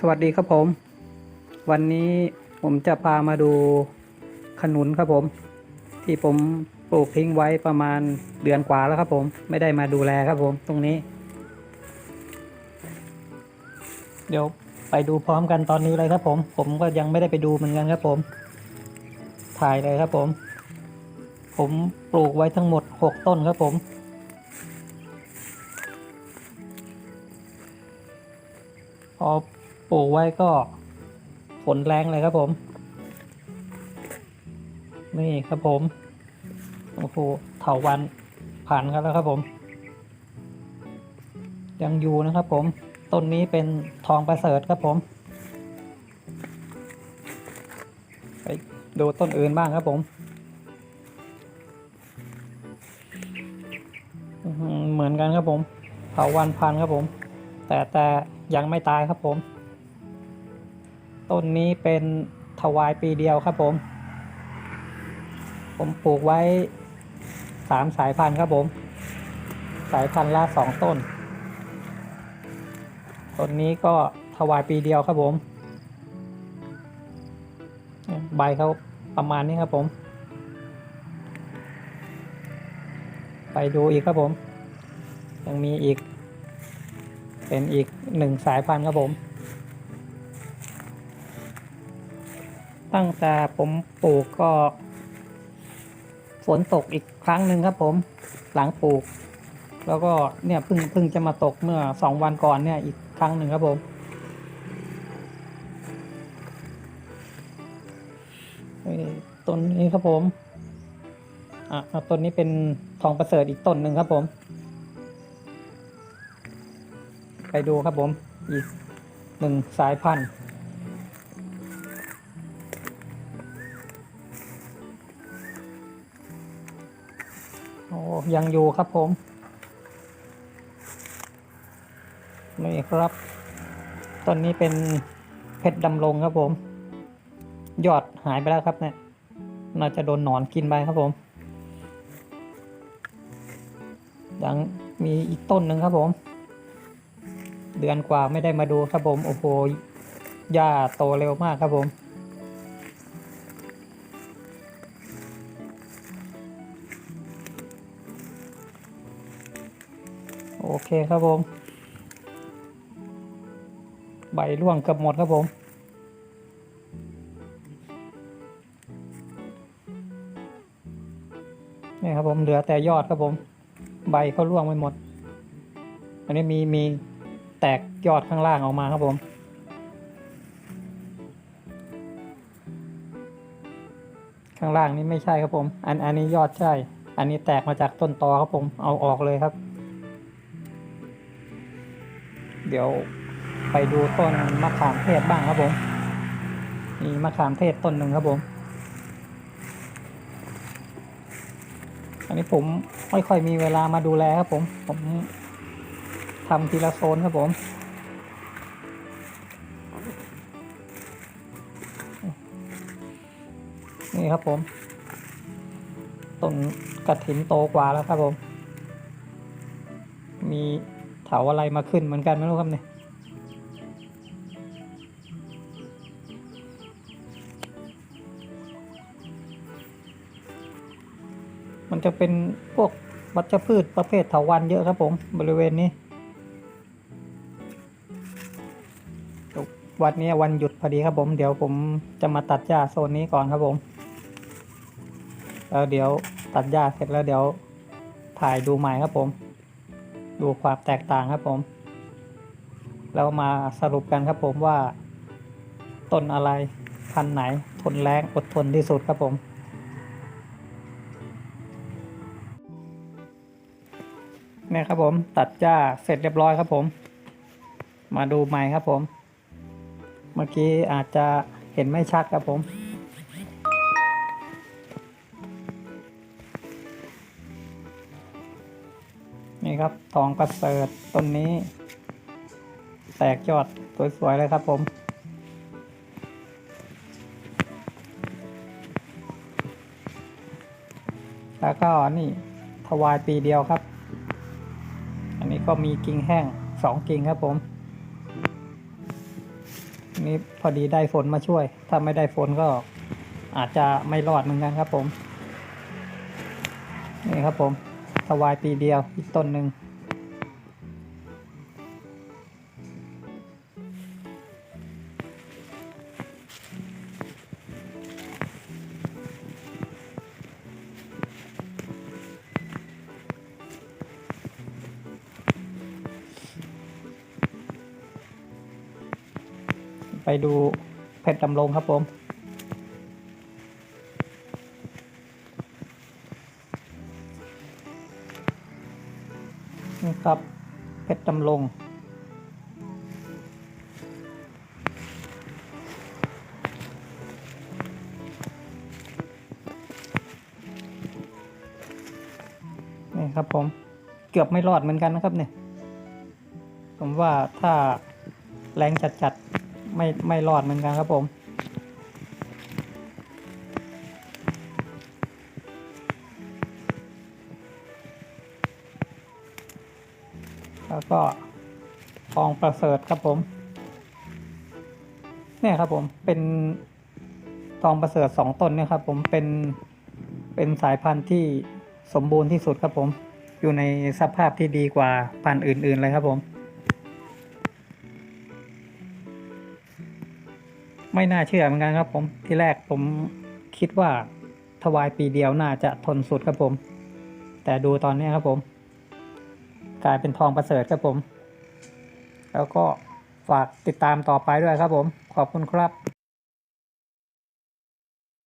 สวัสดีครับผม วันนี้ผมจะพามาดูขนุนครับผม ที่ผมปลูกทิ้งไว้ประมาณเดือนกว่าแล้วครับผม ไม่ได้มาดูแลครับผมตรงนี้ เดี๋ยวไปดูพร้อมกันตอนนี้เลยครับผม ผมก็ยังไม่ได้ไปดูเหมือนกันครับผม ถ่ายเลยครับผม ผมปลูกไว้ทั้งหมดหกต้นครับผมพอ ปลูกไว้ก็ฝนแรงเลยครับผม นี่ครับผมโอ้โหเถาวันผ่านกันแล้วครับผม ยังอยู่นะครับผมต้นนี้เป็นทองประเสริฐครับผม ไปดูต้นอื่นบ้างครับผม เหมือนกันครับผมเถาวันพันครับผม แต่แต่ยังไม่ตายครับผม ต้นนี้เป็นถวายปีเดียวครับผม ผมปลูกไว้สามสายพันธุ์ครับผม สายพันธุ์ละสองต้น ต้นนี้ก็ถวายปีเดียวครับผม ใบเขาประมาณนี้ครับผม ไปดูอีกครับผม ยังมีอีก เป็นอีกหนึ่งสายพันธุ์ครับผม ตั้งแต่ผมปลูกก็ฝนตกอีกครั้งหนึ่งครับผมหลังปลูก แล้วก็เนี่ยเพิ่งเพิ่งจะมาตกเมื่อสองวันก่อนเนี่ยอีกครั้งหนึ่งครับผมต้นนี้ครับผมอะต้นนี้เป็นทองประเสริฐอีกต้นหนึ่งครับผม ไปดูครับผมอีกหนึ่งสายพันธุ์ โอ้ยังอยู่ครับผม นี่ครับต้นนี้เป็นเพชรดำรงครับผม ยอดหายไปแล้วครับเนี่ยน่าจะโดนหนอนกินไปครับผม ยังมีอีกต้นหนึ่งครับผม เดือนกว่าไม่ได้มาดูครับผม โอ้โหหญ้าโตเร็วมากครับผม โอเคครับผม ใบร่วงเกือบหมดครับผมนี่ครับผมเหลือแต่ยอดครับผม ใบเขาร่วงไปหมด อันนี้มีมีแตกยอดข้างล่างออกมาครับผมข้างล่างนี้ไม่ใช่ครับผม อันอันนี้ยอดใช่ อันนี้แตกมาจากต้นตอครับผม เอาออกเลยครับ เดี๋ยวไปดูต้นมะขามเทศบ้างครับผมมีมะขามเทศต้นหนึ่งครับผม อันนี้ผมไม่ค่อยมีเวลามาดูแลครับผม ผมทำทีละโซนครับผมนี่ครับผมต้นกระถินโตกว่าแล้วครับผม มี เถาอะไรมาขึ้นเหมือนกันไม่รู้ครับเนี่ยมันจะเป็นพวกวัชพืชประเภทเถาวันเยอะครับผมบริเวณนี้วันนี้วันหยุดพอดีครับผมเดี๋ยวผมจะมาตัดหญ้าโซนนี้ก่อนครับผมแล้วเดี๋ยวตัดหญ้าเสร็จแล้วเดี๋ยวถ่ายดูใหม่ครับผม ดูความแตกต่างครับผมแล้วมาสรุปกันครับผมว่า ต้นอะไรพันไหนทนแรงอดทนที่สุดครับผม เนี่ยครับผมตัดหญ้าเสร็จเรียบร้อยครับผม มาดูใหม่ครับผม เมื่อกี้อาจจะเห็นไม่ชัดครับผม นี่ครับทองประเสริฐต้นนี้ แตกยอดสวยๆเลยครับผม แล้วก็นี่ถวายปีเดียวครับ อันนี้ก็มีกิ่งแห้งสองกิ่งครับผมนี่พอดีได้ฝนมาช่วย ถ้าไม่ได้ฝนก็อาจจะไม่รอดเหมือนกันครับผม นี่ครับผม ถวายปีเดียวอีกต้นหนึ่งไปดูเพชรดำรงครับผม นี่ครับเพชรดำรงนี่ครับผมเกือบไม่รอดเหมือนกันนะครับเนี่ยผมว่าถ้าแรงจัดๆไม่ไม่รอดเหมือนกันครับผม แล้วก็ทองประเสริฐครับผม เนี่ยครับผมเป็นทองประเสริฐสองต้นเนี่ยครับผมเป็นเป็นสายพันธุ์ที่สมบูรณ์ที่สุดครับผม อยู่ในสภาพที่ดีกว่าพันธุ์อื่น ๆ เลยครับผม ไม่น่าเชื่อเหมือนกันครับผมที่แรกผมคิดว่าถวายปีเดียวน่าจะทนสุดครับผม แต่ดูตอนนี้ครับผม กลายเป็นทองประเสริฐครับผม แล้วก็ฝากติดตามต่อไปด้วยครับผม ขอบคุณครับ